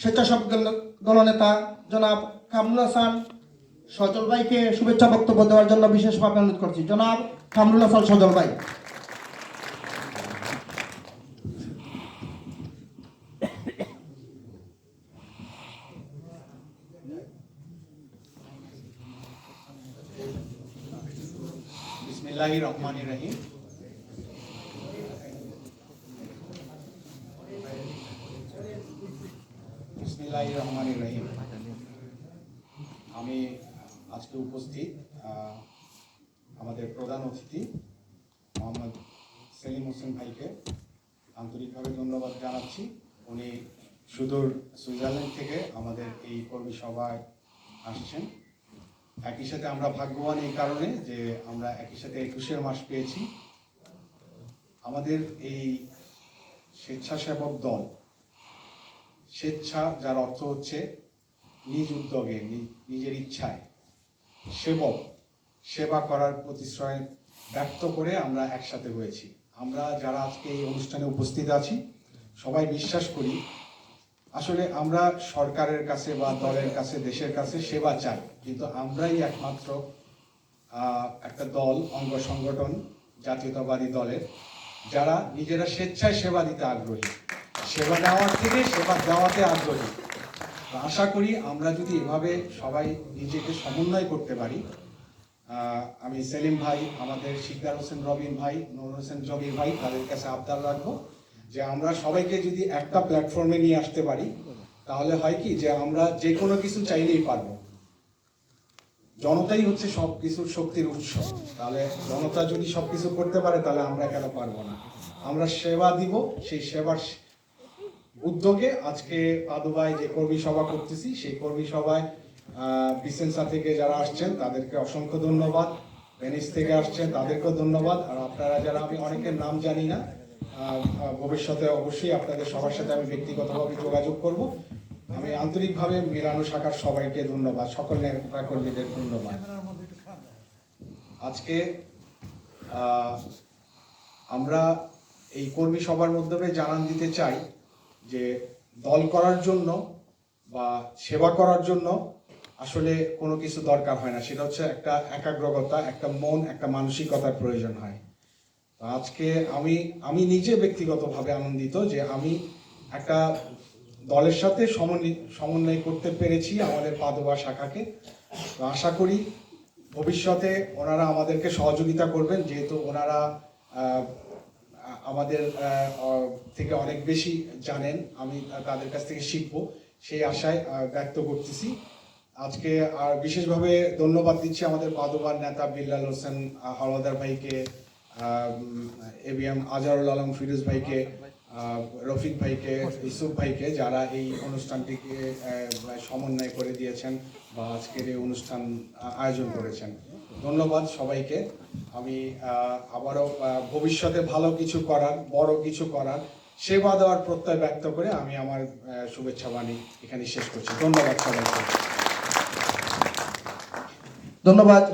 স্বেচ্ছাসেবক দলনেতা জনাব কামরুল হাসান, সজল ভাইকে শুভেচ্ছা বক্তব্য দেওয়ার জন্য বিশেষভাবে অনুরোধ করছি। জনাব কামরুল হাসান, সজল ভাই। বিসমিল্লাহির রহিম। বিসমিল্লাহির রহমানির রহিম আমি আজকে উপস্থিত আমাদের প্রধান অতিথি মোহাম্মদ সেলিম হোসেন ভাইকে আন্তরিকভাবে ধন্যবাদ জানাচ্ছি। উনি সুদূর সুইজারল্যান্ড থেকে আমাদের এই কর্মী সভায় আসছেন। একই সাথে আমরা ভাগ্যবান এই কারণে যে আমরা একই সাথে একুশের মাস পেয়েছি। আমাদের এই স্বেচ্ছাসেবক দল স্বেচ্ছা, যার অর্থ হচ্ছে নিজ উদ্যোগে নিজের ইচ্ছায়। সেবক, সেবা করার প্রতিশ্রয় ব্যক্ত করে আমরা একসাথে হয়েছি। আমরা যারা আজকে এই অনুষ্ঠানে উপস্থিত আছি, সবাই বিশ্বাস করি, আসলে আমরা সরকারের কাছে বা দলের কাছে, দেশের কাছে সেবা চাই। কিন্তু আমরাই একমাত্র একটা দল, অঙ্গ সংগঠন, জাতীয়তাবাদী দলের, যারা নিজেরা স্বেচ্ছায় সেবা দিতে আগ্রহী। সেবা দেওয়ার থেকে সেবা দেওয়াতে আগ্রহী। আশা করি আমরা যদি এভাবে সবাই নিজেকে সমন্বয় করতে পারি আমি সেলিম ভাই, আমাদের শিকদার হোসেন রবিন ভাই নুর হোসেন জবির ভাই, তাদের কাছে আবদার রাখব যে আমরা সবাইকে যদি একটা প্ল্যাটফর্মে নিয়ে আসতে পারি, তাহলে হয় কি যে আমরা যে কোনো কিছু চাইলেই পারব। জনতাই হচ্ছে সব কিছুর শক্তির উৎস। তাহলে জনতা যদি সব কিছু করতে পারে, তাহলে আমরা কেন পারব না? আমরা সেবা দিব, সেই সেবার উদ্যোগে আজকে পাদুবাই যে কর্মী সভা করতেছি, সেই কর্মী সভায় বিসেন্সা থেকে যারা আসছেন, তাদেরকে অসংখ্য ধন্যবাদ। ভেনিস থেকে আসছেন, তাদেরকেও ধন্যবাদ। আর আপনারা যারা, আমি অনেকের নাম জানি না ভবিষ্যতে অবশ্যই আপনাদের সবার সাথে আমি ব্যক্তিগতভাবে যোগাযোগ করব। আমি আন্তরিকভাবে মিলানো শাখার সবাইকে ধন্যবাদ সকল নেতা কর্মীদের ধন্যবাদ। আজকে আমরা এই কর্মী সভার মাধ্যমে জানান দিতে চাই যে দল করার জন্য বা সেবা করার জন্য আসলে কোনো কিছু দরকার হয় না। সেটা হচ্ছে একটা একাগ্রতা, একটা মন, একটা মানসিকতার প্রয়োজন হয়। তো আজকে আমি আমি নিজে ব্যক্তিগতভাবে আনন্দিত যে আমি একটা দলের সাথে সমন্বয় করতে পেরেছি আমাদের পাদোবা শাখাকে। তো আশা করি ভবিষ্যতে ওনারা আমাদেরকে সহযোগিতা করবেন, যেহেতু ওনারা আমাদের থেকে অনেক বেশি জানেন, আমি তাদের কাছ থেকে শিখব। সেই আশায় ব্যক্ত করতেছি। আজকে, আর বিশেষভাবে ধন্যবাদ দিচ্ছি আমাদের পাদুবার নেতা বিল্লাল হোসেন হলদার ভাইকে এ আজারুল আলম ফিরোজ ভাইকে রফিক ভাইকে ইসুফ ভাইকে যারা এই অনুষ্ঠানটিকে সমন্বয় করে দিয়েছেন বা আজকের এই অনুষ্ঠান আয়োজন করেছেন। ধন্যবাদ সবাইকে। আমি আবারও ভবিষ্যতে ভালো কিছু করার, বড় কিছু করার সেবা দেওয়ার প্রত্যয় ব্যক্ত করে আমি আমার শুভেচ্ছা বাণী এখানে শেষ করছি। ধন্যবাদ সবাইকে। ধন্যবাদ।